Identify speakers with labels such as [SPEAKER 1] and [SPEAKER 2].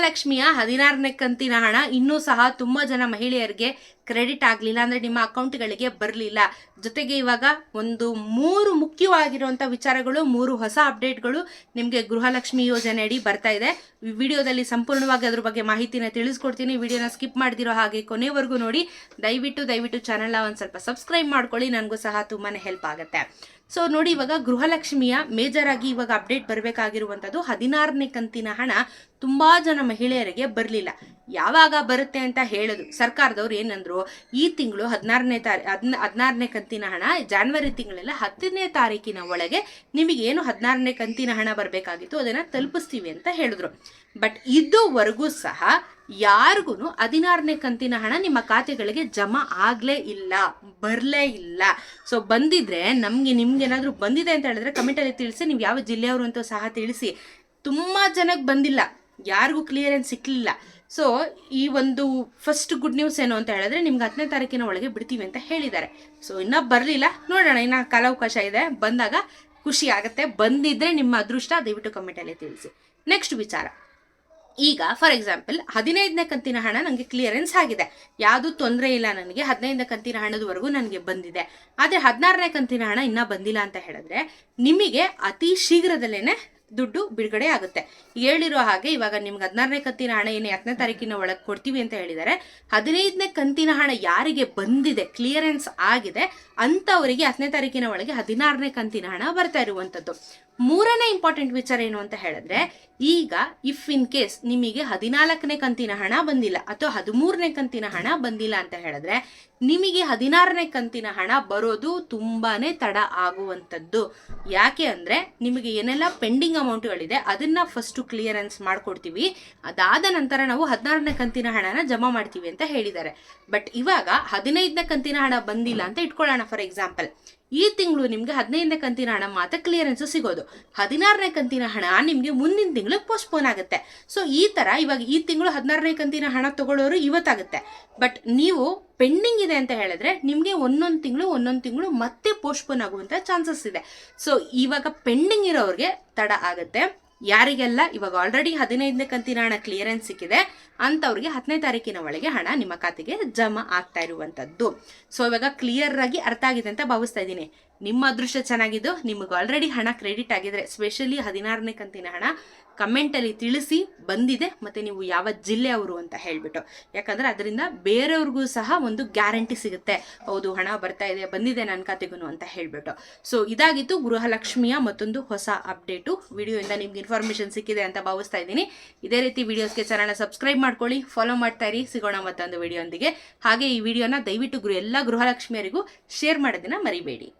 [SPEAKER 1] ಗೃಹಲಕ್ಷ್ಮಿಯ ಹದಿನಾರನೇ ಕಂತಿನ ಹಣ. ಇನ್ನೂ ಸಹ ತುಂಬಾ ಜನ ಮಹಿಳೆಯರಿಗೆ ಕ್ರೆಡಿಟ್ ಆಗಲಿಲ್ಲ ಅಂದ್ರೆ ನಿಮ್ಮ ಅಕೌಂಟ್ಗಳಿಗೆ ಬರಲಿಲ್ಲ. ಜೊತೆಗೆ ಇವಾಗ ಒಂದು ಮೂರು ಮುಖ್ಯವಾಗಿರುವಂಥ ವಿಚಾರಗಳು, ಮೂರು ಹೊಸ ಅಪ್ಡೇಟ್ಗಳು ನಿಮಗೆ ಗೃಹಲಕ್ಷ್ಮಿ ಯೋಜನೆ ಅಡಿ ಬರ್ತಾ ಇದೆ. ವಿಡಿಯೋದಲ್ಲಿ ಸಂಪೂರ್ಣವಾಗಿ ಅದ್ರ ಬಗ್ಗೆ ಮಾಹಿತಿನ ತಿಳಿಸ್ಕೊಡ್ತೀನಿ. ವಿಡಿಯೋನ ಸ್ಕಿಪ್ ಮಾಡಿದಿರೋ ಹಾಗೆ ಕೊನೆವರೆಗೂ ನೋಡಿ. ದಯವಿಟ್ಟು ದಯವಿಟ್ಟು ಚಾನಲ್ನ ಒಂದು ಸ್ವಲ್ಪ ಸಬ್ಸ್ಕ್ರೈಬ್ ಮಾಡ್ಕೊಳ್ಳಿ. ನನಗೂ ಸಹ ತುಂಬಾ ಹೆಲ್ಪ್ ಆಗುತ್ತೆ. ಸೊ ನೋಡಿ ಇವಾಗ ಗೃಹಲಕ್ಷ್ಮಿಯ ಮೇಜರ್ ಆಗಿ ಇವಾಗ ಅಪ್ಡೇಟ್ ಬರಬೇಕಾಗಿರುವಂಥದ್ದು ಹದಿನಾರನೇ ಕಂತಿನ ಹಣ. ತುಂಬಾ ಜನ ಮಹಿಳೆಯರಿಗೆ ಬರಲಿಲ್ಲ. ಯಾವಾಗ ಬರುತ್ತೆ ಅಂತ ಹೇಳೋದು. ಸರ್ಕಾರದವ್ರು ಏನಂದ್ರು, ಈ ತಿಂಗಳು ಹದಿನಾರನೇ ತಾರೀ, ಹದ್ನ, ಹದಿನಾರನೇ ಕಂತಿನ ಹಣ, ಜಾನ್ವರಿ ತಿಂಗಳೆಲ್ಲ ಹತ್ತನೇ ತಾರೀಕಿನ ಒಳಗೆ ನಿಮಗೆ ಏನು ಹದಿನಾರನೇ ಕಂತಿನ ಹಣ ಬರಬೇಕಾಗಿತ್ತು, ಅದನ್ನ ತಲುಪಿಸ್ತೀವಿ ಅಂತ ಹೇಳಿದ್ರು. ಬಟ್ ಇದುವರೆಗೂ ಸಹ ಯಾರಿಗೂ ಹದಿನಾರನೇ ಕಂತಿನ ಹಣ ನಿಮ್ಮ ಖಾತೆಗಳಿಗೆ ಜಮಾ ಆಗಲೇ ಇಲ್ಲ, ಬರಲೇ ಇಲ್ಲ. ಸೊ ಬಂದಿದ್ರೆ ನಮಗೆ ನಿಮ್ಗೇನಾದರೂ ಬಂದಿದೆ ಅಂತ ಹೇಳಿದ್ರೆ ಕಮೆಂಟಲ್ಲಿ ತಿಳಿಸಿ ನೀವು ಯಾವ ಜಿಲ್ಲೆಯವರು ಅಂತ ಸಹ ತಿಳಿಸಿ. ತುಂಬ ಜನಕ್ಕೆ ಬಂದಿಲ್ಲ. ಯಾರಿಗೂ ಕ್ಲಿಯರೆನ್ಸ್ ಸಿಕ್ಕಲಿಲ್ಲ ಸೊ ಈ ಒಂದು ಫಸ್ಟ್ ಗುಡ್ ನ್ಯೂಸ್ ಏನು ಅಂತ ಹೇಳಿದ್ರೆ, ನಿಮ್ಗೆ ಹತ್ತನೇ ತಾರೀಕಿನ ಒಳಗೆ ಬಿಡ್ತೀವಿ ಅಂತ ಹೇಳಿದ್ದಾರೆ. ಸೊ ಇನ್ನೂ ಬರಲಿಲ್ಲ. ನೋಡೋಣ, ಇನ್ನು ಕಾಲಾವಕಾಶ ಇದೆ. ಬಂದಾಗ ಖುಷಿ ಆಗುತ್ತೆ. ಬಂದಿದ್ರೆ ನಿಮ್ಮ ಅದೃಷ್ಟ, ದಯವಿಟ್ಟು ಕಮೆಂಟಲ್ಲಿ ತಿಳಿಸಿ. ನೆಕ್ಸ್ಟ್ ವಿಚಾರ. ಈಗ ಫಾರ್ ಎಕ್ಸಾಂಪಲ್ ಹದಿನೈದನೇ ಕಂತಿನ ಹಣ ನನಗೆ ಕ್ಲಿಯರೆನ್ಸ್ ಆಗಿದೆ. ಯಾವುದು ತೊಂದರೆ ಇಲ್ಲ ನನಗೆ. ಹದಿನೈದನೇ ಕಂತಿನ ಹಣದವರೆಗೂ ನನಗೆ ಬಂದಿದೆ. ಆದರೆ ಹದಿನಾರನೇ ಕಂತಿನ ಹಣ ಇನ್ನೂ ಬಂದಿಲ್ಲ ಅಂತ ಹೇಳಿದ್ರೆ, ನಿಮಗೆ ಅತಿ ಶೀಘ್ರದಲ್ಲೇ ದುಡ್ಡು ಬಿಡುಗಡೆ ಆಗುತ್ತೆ. ಹೇಳಿರೋ ಹಾಗೆ ಇವಾಗ ನಿಮ್ಗೆ ಹದಿನಾರನೇ ಕಂತಿನ ಹಣ ಏನೇ ಹತ್ತನೇ ತಾರೀಕಿನ ಒಳಗೆ ಕೊಡ್ತೀವಿ ಅಂತ ಹೇಳಿದ್ದಾರೆ ಹದಿನೈದನೇ ಕಂತಿನ ಹಣ ಯಾರಿಗೆ ಬಂದಿದೆ, ಕ್ಲಿಯರೆನ್ಸ್ ಆಗಿದೆ ಅಂಥವರಿಗೆ ಹತ್ತನೇ ತಾರೀಕಿನ ಒಳಗೆ ಹದಿನಾರನೇ ಕಂತಿನ ಹಣ ಬರ್ತಾ ಇರುವಂಥದ್ದು ಮೂರನೇ ಇಂಪಾರ್ಟೆಂಟ್ ವಿಚಾರ ಏನು ಅಂತ ಹೇಳಿದ್ರೆ, ಈಗ ಇಫ್ ಇನ್ ಕೇಸ್ ನಿಮಗೆ ಹದಿನಾಲ್ಕನೇ ಕಂತಿನ ಹಣ ಬಂದಿಲ್ಲ ಅಥವಾ ಹದಿಮೂರನೇ ಕಂತಿನ ಹಣ ಬಂದಿಲ್ಲ ಅಂತ ಹೇಳಿದ್ರೆ, ನಿಮಗೆ ಹದಿನಾರನೇ ಕಂತಿನ ಹಣ ಬರೋದು ತುಂಬಾನೇ ತಡ ಆಗುವಂಥದ್ದು ಯಾಕೆ ಅಂದರೆ, ನಿಮಗೆ ಏನೆಲ್ಲ ಪೆಂಡಿಂಗ್ ಅಮೌಂಟ್ಗಳಿದೆ. ಅದನ್ನ ಫಸ್ಟ್ ಕ್ಲಿಯರೆನ್ಸ್ ಮಾಡ್ಕೊಡ್ತೀವಿ. ಅದಾದ ನಂತರ ನಾವು ಹದಿನಾರನೇ ಕಂತಿನ ಹಣನ ಜಮಾ ಮಾಡ್ತೀವಿ ಅಂತ ಹೇಳಿದ್ದಾರೆ. ಬಟ್ ಇವಾಗ ಹದಿನೈದನೇ ಕಂತಿನ ಹಣ ಬಂದಿಲ್ಲ ಅಂತ ಇಟ್ಕೊಳ್ಳೋಣ ಫಾರ್ ಎಕ್ಸಾಂಪಲ್ ಈ ತಿಂಗಳು ನಿಮ್ಗೆ ಹದಿನೈದನೇ ಕಂತಿನ ಹಣ ಮಾತ್ರ ಕ್ಲಿಯರೆನ್ಸ್ ಸಿಗೋದು. ಹದಿನಾರನೇ ಕಂತಿನ ಹಣ ನಿಮ್ಗೆ ಮುಂದಿನ ತಿಂಗಳು ಪೋಸ್ಟ್ಪೋನ್ ಆಗುತ್ತೆ. ಸೊ ಈ ತರ ಇವಾಗ ಈ ತಿಂಗಳು ಹದಿನಾರನೇ ಕಂತಿನ ಹಣ ತಗೊಳ್ಳೋರು ಇವತ್ತಾಗುತ್ತೆ. ಬಟ್ ನೀವು ಪೆಂಡಿಂಗ್ ಇದೆ ಅಂತ ಹೇಳಿದ್ರೆ ನಿಮಗೆ ಒಂದೊಂದು ತಿಂಗಳು ಒಂದೊಂದು ತಿಂಗಳು ಮತ್ತೆ ಪೋಸ್ಟ್ಪೋನ್ ಆಗುವಂತ ಚಾನ್ಸಸ್ ಇದೆ. ಸೊ ಇವಾಗ ಪೆಂಡಿಂಗ್ ಇರೋರಿಗೆ ತಡ ಆಗುತ್ತೆ. ಯಾರಿಗೆಲ್ಲ ಇವಾಗ ಆಲ್ರೆಡಿ ಹದಿನೈದನೇ ಕಂತಿನ ಹಣ ಕ್ಲಿಯರೆನ್ಸ್ ಸಿಕ್ಕಿದೆ, ಅಂಥವ್ರಿಗೆ ಹತ್ತನೇ ತಾರೀಕಿನ ಒಳಗೆ ಹಣ ನಿಮ್ಮ ಖಾತೆಗೆ ಜಮಾ ಆಗ್ತಾ ಇರುವಂಥದ್ದು. ಸೊ ಇವಾಗ ಕ್ಲಿಯರ್ ಆಗಿ ಅರ್ಥ ಆಗಿದೆ ಅಂತ ಭಾವಿಸ್ತಾ ಇದ್ದೀನಿ. ನಿಮ್ಮ ಅದೃಷ್ಟ ಚೆನ್ನಾಗಿದ್ದು, ನಿಮಗೆ ಆಲ್ರೆಡಿ ಹಣ ಕ್ರೆಡಿಟ್ ಆಗಿದ್ರೆ ಸ್ಪೆಷಲಿ ಹದಿನಾರನೇ ಕಂತಿನ ಹಣ ಕಮೆಂಟಲ್ಲಿ ತಿಳಿಸಿ ಬಂದಿದೆ. ಮತ್ತು ನೀವು ಯಾವ ಜಿಲ್ಲೆಯವರು ಅಂತ ಹೇಳಿಬಿಟ್ಟು. ಯಾಕಂದರೆ ಅದರಿಂದ ಬೇರೆಯವ್ರಿಗೂ ಸಹ ಒಂದು ಗ್ಯಾರಂಟಿ ಸಿಗುತ್ತೆ. ಹೌದು, ಹಣ ಬರ್ತಾ ಇದೆ, ಬಂದಿದೆ ನನ್ನ ಖಾತೆಗೂ ಅಂತ ಹೇಳಿಬಿಟ್ಟು. ಸೊ ಇದಾಗಿತ್ತು ಗೃಹಲಕ್ಷ್ಮಿಯ ಮತ್ತೊಂದು ಹೊಸ ಅಪ್ಡೇಟು ವಿಡಿಯೋಯಿಂದ ನಿಮ್ಗೆ ಇನ್ಫಾರ್ಮೇಷನ್ ಸಿಕ್ಕಿದೆ ಅಂತ ಭಾವಿಸ್ತಾ ಇದ್ದೀನಿ. ಇದೇ ರೀತಿ ವಿಡಿಯೋಸ್ಗೆ ಚಾನಲ್ನ ಸಬ್ಸ್ಕ್ರೈಬ್ ಮಾಡ್ಕೊಳ್ಳಿ ಫಾಲೋ ಮಾಡ್ತಾ ಇರಿ. ಸಿಗೋಣ ಮತ್ತೊಂದು ವಿಡಿಯೋಂದಿಗೆ ಹಾಗೆ ಈ ವಿಡಿಯೋನ ದಯವಿಟ್ಟು ಗುರು ಎಲ್ಲ ಗೃಹಲಕ್ಷ್ಮಿಯರಿಗೂ ಶೇರ್ ಮಾಡೋದನ್ನು ಮರಿಬೇಡಿ.